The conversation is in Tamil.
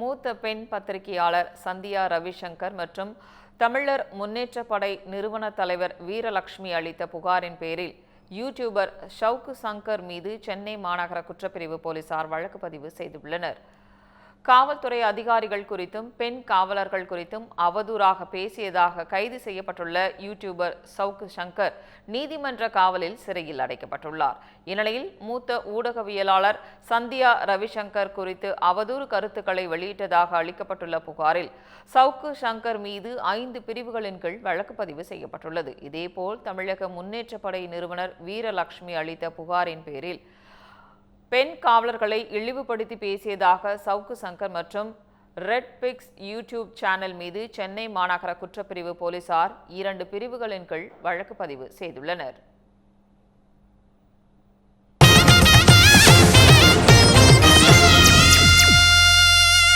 மூத்த பெண் பத்திரிகையாளர் சந்தியா ரவிசங்கர் மற்றும் தமிழர் முன்னேற்ற படை நிறுவன தலைவர் வீரலட்சுமி அளித்த புகாரின் பேரில் யூடியூபர் ஷவுக்கு சங்கர் மீது சென்னை மாநகர குற்றப்பிரிவு போலீசார் வழக்கு பதிவு செய்துள்ளனர். காவல்துறை அதிகாரிகள் குறித்தும் பெண் காவலர்கள் குறித்தும் அவதூறாக பேசியதாக கைது செய்யப்பட்டுள்ள யூடியூபர் சவுக்கு சங்கர் நீதிமன்ற காவலில் சிறையில் அடைக்கப்பட்டுள்ளார். இந்நிலையில் மூத்த ஊடகவியலாளர் சந்தியா ரவிசங்கர் குறித்து அவதூறு கருத்துக்களை வெளியிட்டதாக அளிக்கப்பட்டுள்ள புகாரில் சவுக்கு சங்கர் மீது ஐந்து பிரிவுகளின் கீழ் வழக்கு பதிவு செய்யப்பட்டுள்ளது. இதேபோல் தமிழக முன்னேற்ற படை நிறுவனர் வீரலட்சுமி அளித்த புகாரின் பேரில் பெண் காவலர்களை இழிவுபடுத்தி பேசியதாக சவுக்கு சங்கர் மற்றும் ரெட் பிக்ஸ் யூடியூப் சேனல் மீது சென்னை மாநகர குற்றப்பிரிவு போலீசார் இரண்டு பிரிவுகளின் கீழ் வழக்கு பதிவு செய்துள்ளனர்.